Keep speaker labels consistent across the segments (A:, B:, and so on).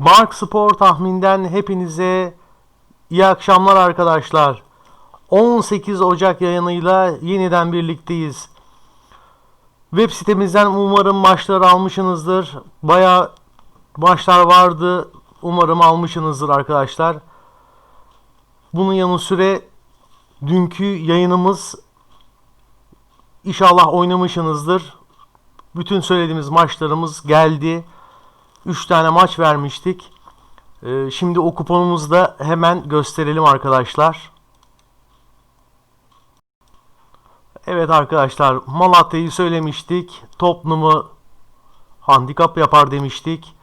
A: Mark Spor tahminden hepinize iyi akşamlar arkadaşlar. 18 Ocak yayınıyla yeniden birlikteyiz. Web sitemizden umarım maçları almışsınızdır. Baya maçlar vardı. Umarım almışsınızdır arkadaşlar. Bunun yanı süre dünkü yayınımız inşallah oynamışsınızdır. Bütün söylediğimiz maçlarımız geldi. 3 tane maç vermiştik. Ee, şimdi o kuponumuzu da hemen gösterelim arkadaşlar. Evet arkadaşlar Malatya'yı söylemiştik. Tottenham'ı handikap yapar demiştik.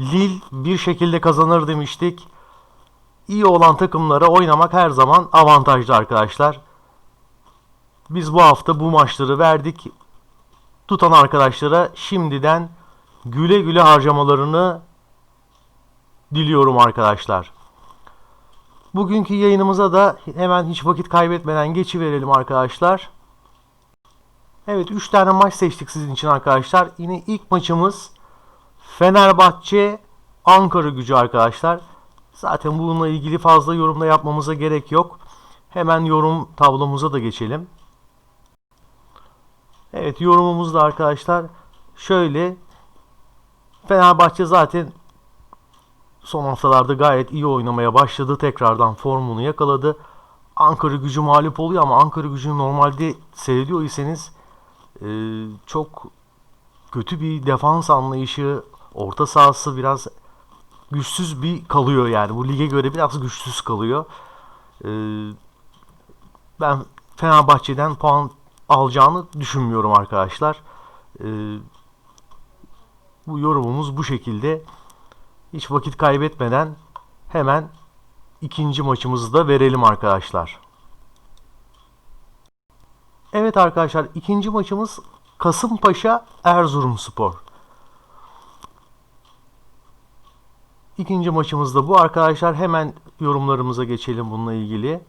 A: Lille bir şekilde kazanır demiştik. İyi olan takımlara oynamak her zaman avantajlı arkadaşlar. Biz bu hafta bu maçları verdik. Tutan arkadaşlara şimdiden güle güle harcamalarını diliyorum arkadaşlar. Bugünkü yayınımıza da hemen hiç vakit kaybetmeden geçiverelim arkadaşlar. Evet 3 tane maç seçtik sizin için arkadaşlar. Yine ilk maçımız Fenerbahçe Ankara gücü arkadaşlar. Zaten bununla ilgili fazla yorumda yapmamıza gerek yok. Hemen yorum tablomuza da geçelim. Evet yorumumuz da arkadaşlar şöyle Fenerbahçe zaten son haftalarda gayet iyi oynamaya başladı. Tekrardan formunu yakaladı. Ankara gücü mağlup oluyor ama Ankara gücünü normalde seyrediyor iseniz e, çok kötü bir defans anlayışı, orta sahası biraz güçsüz bir kalıyor yani. Bu lige göre biraz güçsüz kalıyor. E, ben Fenerbahçe'den puan alacağını düşünmüyorum arkadaşlar. E, bu yorumumuz bu şekilde. Hiç vakit kaybetmeden hemen ikinci maçımızı da verelim arkadaşlar. Evet arkadaşlar ikinci maçımız Kasımpaşa Erzurumspor. İkinci maçımız da bu arkadaşlar. Hemen yorumlarımıza geçelim bununla ilgili.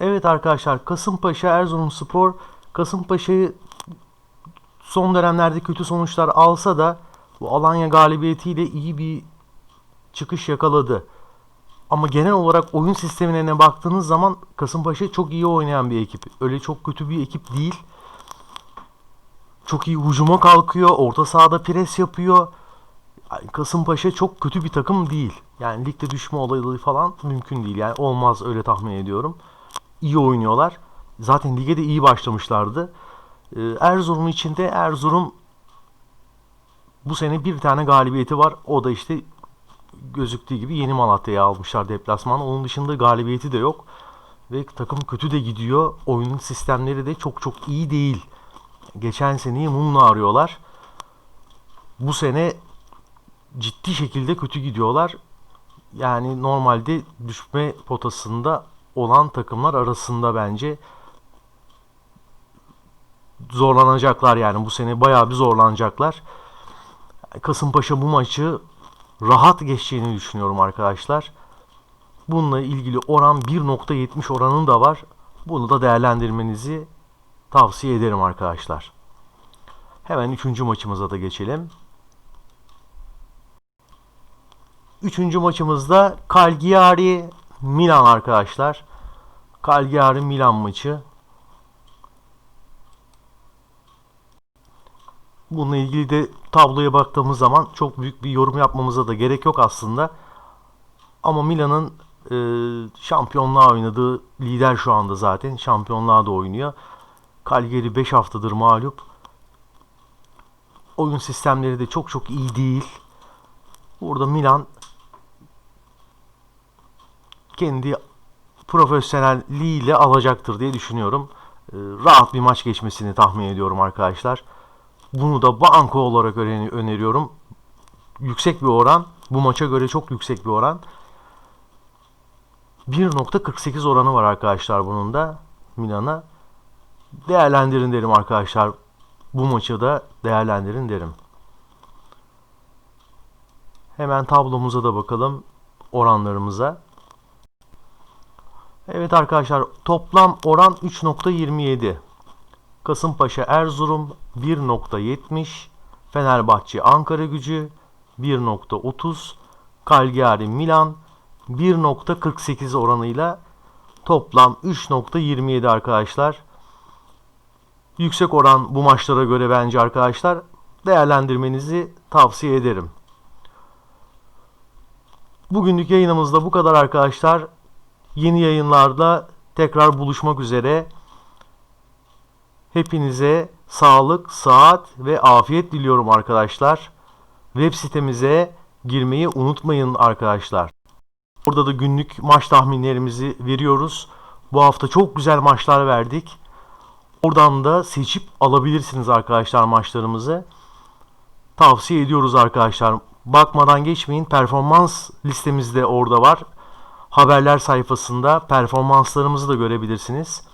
A: Evet arkadaşlar Kasımpaşa Erzurumspor Kasımpaşa'yı son dönemlerde kötü sonuçlar alsa da bu Alanya galibiyetiyle iyi bir çıkış yakaladı. Ama genel olarak oyun sistemine baktığınız zaman Kasımpaşa çok iyi oynayan bir ekip. Öyle çok kötü bir ekip değil. Çok iyi hücuma kalkıyor. Orta sahada pres yapıyor. Yani Kasımpaşa çok kötü bir takım değil. Yani ligde düşme olayı falan mümkün değil. Yani olmaz öyle tahmin ediyorum. İyi oynuyorlar. Zaten lige de iyi başlamışlardı. Ee, Erzurum içinde Erzurum bu sene bir tane galibiyeti var. O da işte gözüktüğü gibi Yeni Malatya'ya almışlar deplasmanı. Onun dışında galibiyeti de yok. Ve takım kötü de gidiyor. Oyunun sistemleri de çok çok iyi değil. Geçen seneyi mumla arıyorlar. Bu sene ciddi şekilde kötü gidiyorlar. Yani normalde düşme potasında olan takımlar arasında bence zorlanacaklar yani bu sene bayağı bir zorlanacaklar. Kasımpaşa bu maçı rahat geçeceğini düşünüyorum arkadaşlar. Bununla ilgili oran 1.70 oranın da var. Bunu da değerlendirmenizi tavsiye ederim arkadaşlar. Hemen üçüncü maçımıza da geçelim. Üçüncü maçımızda Cagliari Milan arkadaşlar. Cagliari Milan maçı. Bununla ilgili de tabloya baktığımız zaman çok büyük bir yorum yapmamıza da gerek yok aslında. Ama Milan'ın e, şampiyonluğa oynadığı lider şu anda zaten. Şampiyonluğa da oynuyor. Cagliari 5 haftadır mağlup. Oyun sistemleri de çok çok iyi değil. Burada Milan kendi profesyonelliğiyle alacaktır diye düşünüyorum. E, rahat bir maç geçmesini tahmin ediyorum arkadaşlar. Bunu da banko olarak öneriyorum. Yüksek bir oran. Bu maça göre çok yüksek bir oran. 1.48 oranı var arkadaşlar bunun da Milan'a. Değerlendirin derim arkadaşlar. Bu maçı da değerlendirin derim. Hemen tablomuza da bakalım oranlarımıza. Evet arkadaşlar toplam oran 3.27. Kasımpaşa Erzurum 1.70, Fenerbahçe Ankara Gücü 1.30, Cagliari Milan 1.48 oranıyla toplam 3.27 arkadaşlar. Yüksek oran bu maçlara göre bence arkadaşlar değerlendirmenizi tavsiye ederim. Bugünlük yayınımızda bu kadar arkadaşlar. Yeni yayınlarda tekrar buluşmak üzere. Hepinize sağlık, sıhhat ve afiyet diliyorum arkadaşlar. Web sitemize girmeyi unutmayın arkadaşlar. Orada da günlük maç tahminlerimizi veriyoruz. Bu hafta çok güzel maçlar verdik. Oradan da seçip alabilirsiniz arkadaşlar maçlarımızı. Tavsiye ediyoruz arkadaşlar. Bakmadan geçmeyin. Performans listemiz de orada var. Haberler sayfasında performanslarımızı da görebilirsiniz.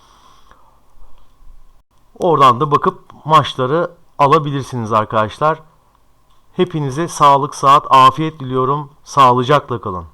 A: Oradan da bakıp maçları alabilirsiniz arkadaşlar. Hepinize sağlık, saat, afiyet diliyorum. Sağlıcakla kalın.